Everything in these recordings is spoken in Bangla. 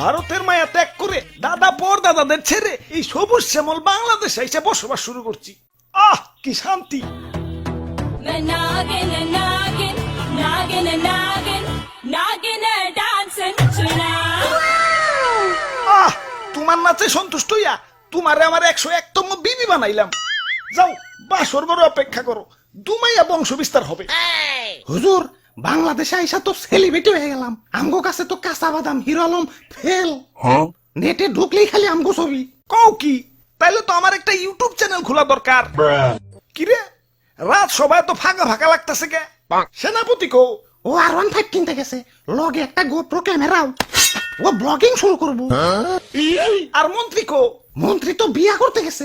ভারতের মায়া ত্যাগ করে দাদা পর দাদাদের ছেড়ে এই সবুজ শ্যামল বাংলাদেশে এসে বসবাস শুরু করছি। আহ কি শান্তি. আহ তোমার নাচে সন্তুষ্ট হইয়া তোমারে আমার একশো একতম বিবি বানাইলাম। যাও বাসর বড় অপেক্ষা করো। দুমাইয়া বংশ বিস্তার হবে হুজুর বাংলাদেশে আইসা তো সেলিব্রিটি হয়ে গেলাম। আমগো কাছে তো কাঁচা বাদাম হিরো আলম ফেল। নেটে ঢুকলেই খালি আমগো ছবি। কও কি? তাইলে তো আমার একটা ইউটিউব চ্যানেল খোলা দরকার। কিরে? রাত সবাই তো ফাঁকা ফাঁকা লাগতেছে কে? সেনাপতি কো ও আর ওয়ান ফাইভ কিনতে গেছে। লগে একটা গোপ্রো ক্যামেরাও ও। ব্লগিং শুরু করব। আর মন্ত্রী কো মন্ত্রী তো বিয়া করতে গেছে।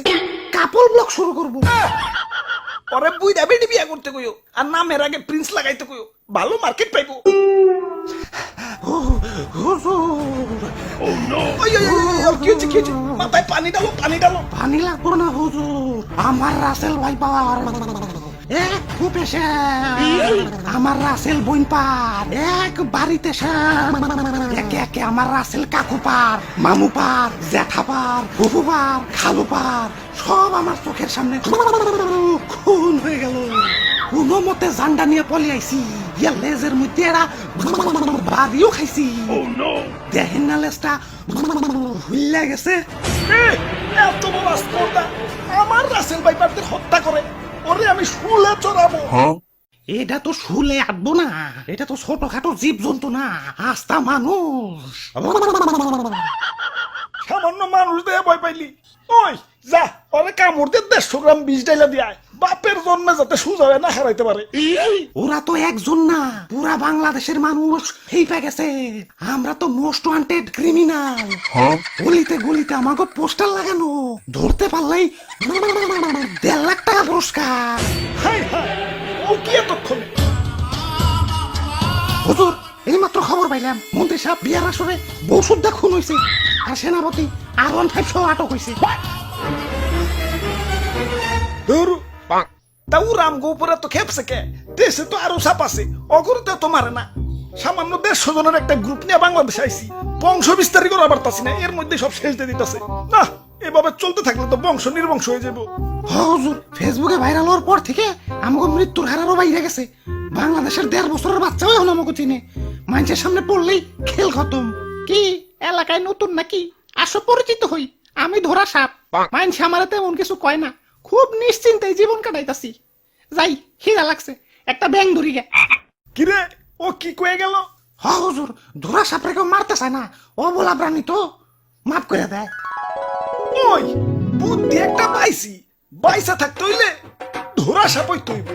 কাপল ব্লগ শুরু করব। পরে বুইরা বেডি বিয়া করতে কইও, আর নামের আগে প্রিন্স লাগাইতে কইও। ভালো মার্কেট পাইবো। পানি ডালো পানি ডালো পানি লাগবো না, হুজুর। আমার রাসেল ভাই পাওয়ার এক ফুপে আমার রাসেল বইন পার। এক বাড়িতে। একে একে আমার রাসেল কাকু পার মামু পার জ্যাঠা পার ফুফু পার খালু পার সব আমার চোখের সামনে খুন হয়ে গেল। কোনো মতে জান্ডা নিয়ে পলে আইছি। ইয়া লেজের মধ্যে এরা বাড়িও খাইছি। দেখেন না লেজটা হুইল্লা গেছে। এত বড় আমার রাসেল ভাইপারদের হত্যা করে। ওরে আমি শুলে চড়াবো। এটা তো শুলে আটবো না। এটা তো ছোটখাটো জীব জন্তু না আস্তা মানুষ। সামান্য মানুষ দিয়ে ভয় পাইলি। ওই যা ওরে কামড় দিয়ে দেড়শো গ্রাম বিষ ডাইলা দিয়ে আয়। বাপের জন্মে যাতে সুজা হয়ে না হারাইতে পারে। ওরা তো একজন না। পুরা বাংলাদেশের মানুষ হেইপা গেছে। আমরা তো মোস্ট ওয়ান্টেড ক্রিমিনাল। গলিতে গলিতে আমাকে পোস্টার লাগানো। ধরতে পারলেই দেড় লাখ টাকা পুরস্কার। হাই হাই ও কি এতক্ষণ? হুজুর এইমাত্র খবর পাইলাম। মন্ত্রী সাহেব বিয়ার আসরে বউ সুদ্ধা খুন হয়েছে আর সেনাপতি আর ওয়ান ফাইভ সহ আটক হয়েছে ধরু তাও রাম গোপুরে তো খেপছে কে? দেশে তো আরও সাপ আছে অগরতে তো মারে না। সামান্য দেড়শো জনের একটা গ্রুপ নিয়ে বাংলাদেশে আইছি বংশ বিস্তারই করা পারতাছি না এর মধ্যে সব শেষ দিয়ে দিতেছে। না এভাবে চলতে থাকলে তো বংশ নির্বংশ হয়ে যাব। হুজুর ফেসবুকে ভাইরাল হওয়ার পর থেকে আমাকে মৃত্যুর হারারও বাইরে গেছে। বাংলাদেশের দেড় বছরের বাচ্চাও এখন আমাকে চিনে। মানুষের সামনে পড়লেই খেল খতম। কি এলাকায় নতুন নাকি? আসো পরিচিত হই আমি ধরা সাপ। মানুষ আমার তেমন কিছু কয় না। খুব নিশ্চিন্তে জীবন কাটাইতাছি। যাই খিদা লাগছে। একটা ব্যাং ধরি গে। কিরে ও কি কয়ে গেল? হ হুজুর ধরা সাপরে কেউ মারতে চায় না। ও বলা প্রাণী তো। মাফ করে দেয় ওই বুদ্ধি একটা পাইছি। বাইসা থাকতে হইলে ধরা সাপই তৈব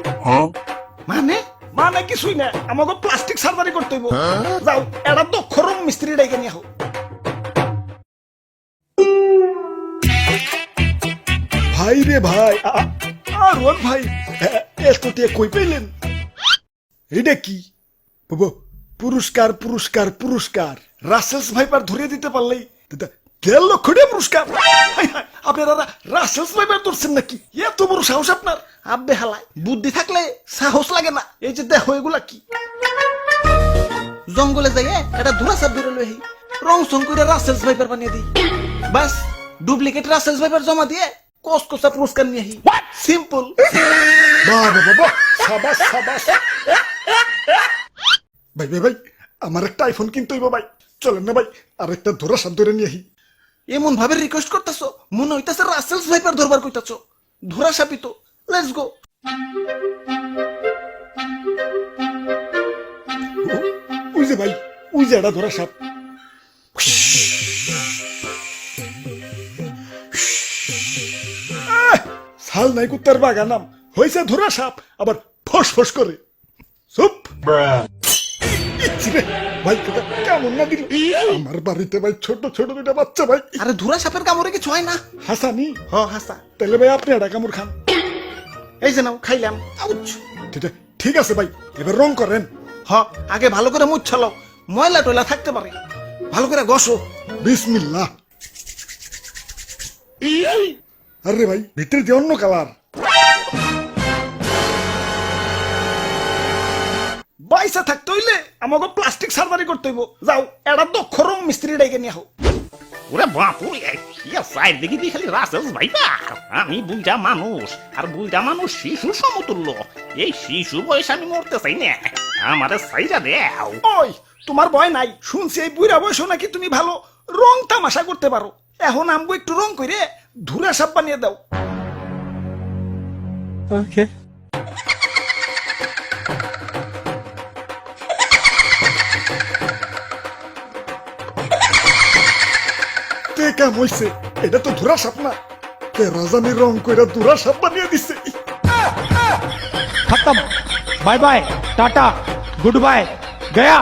মানে? মানে কিছুই না আমাকে প্লাস্টিক সার্জারি করতে হইব। যাও এটা দক্ষ রুম মিস্ত্রি ডেকে নিয়ে হোক ভাই রে ভাই। আর ওর ভাই, এ- এত কই পেলেন? এটা কি? পুরস্কার পুরস্কার পুরস্কার। রাসেলস ভাইপার ধরিয়ে দিতে পারলেই দেড় লক্ষ টাকা পুরস্কার। আপনারা রাসেলস ভাইপার ধরছেন নাকি? এত বড় সাহস আপনার। আব্বে হালায়, বুদ্ধি থাকলে সাহস লাগে না। এই যে দেখো, এগুলা কি? জঙ্গলে যাইয়ে এটা ধুলা সাপ ধরে লই রং সং করে রাসেলস ভাইপার বানিয়ে দিই। বাস, ডুপ্লিকেট রাসেলস ভাইপার জমা দিয়ে কসকসা পুরস্কার নিয়ে আহি সিম্পল বাহ বাহ বাহ, সাবাস সাবাস ভাই ভাই ভাই আমার একটা আইফোন কিনতে হইব ভাই চলেন না ভাই আর একটা ধরা সাপ ধরে নিয়ে আহি এমন ভাবে রিকোয়েস্ট করতেছো মনে হইতাছে রাসেলস ভাইপার ধরবার কইতাছো ধরা সাপি তো লেটস গো ওই যে ভাই ওই যে একটা ধরা সাপ শাল নাই কুত্তার বাগানাম হয়েছে ধরা সাপ আবার ফস ফস করে। চুপ। ভাই কেমন না দিল। আমার বাড়িতে ভাই ছোট ছোট দুটা বাচ্চা ভাই। আরে ধুরা সাপের কামড়ে কিছু হয় না। হাসানি? হ হাসা। তাহলে ভাই আপনি একটা কামড় খান। এই যে নাও খাইলাম। আউচ। ঠিক আছে, ভাই এবার রং করেন। হ আগে ভালো করে মুখ ছালাও ময়লা টয়লা থাকতে পারে। ভালো করে গসো বিসমিল্লাহ। আরে ভাই ভিতরে দিয়ে অন্য কালার ভাই পয়সা থাকতে হইলে আমাকে প্লাস্টিক সার্জারি করতে হইব। যাও এটা দক্ষ রং মিস্ত্রি ডেকে নিয়ে হও ওরে ইয়া সাইড দেখি দি খালি রাসেলস ভাইবা আমি বুইটা মানুষ আর বুইটা মানুষ শিশু সমতুল্য। এই শিশু বয়স আমি মরতে চাই না। আমারে সাইরা দেও। ওই তোমার ভয় নাই। শুনছি এই বুড়া বয়সও নাকি তুমি ভালো রং তামাশা করতে পারো। এখন আমগো একটু রং করে ধুরা সাপ বানিয়ে দাও। ওকে কাম হইছে? এটা তো ধুরা সাপ না। তে রাজানি রং কইরা ধুরা সাপ বানিয়ে দিছে? খতম। Bye bye tata good bye Gaya.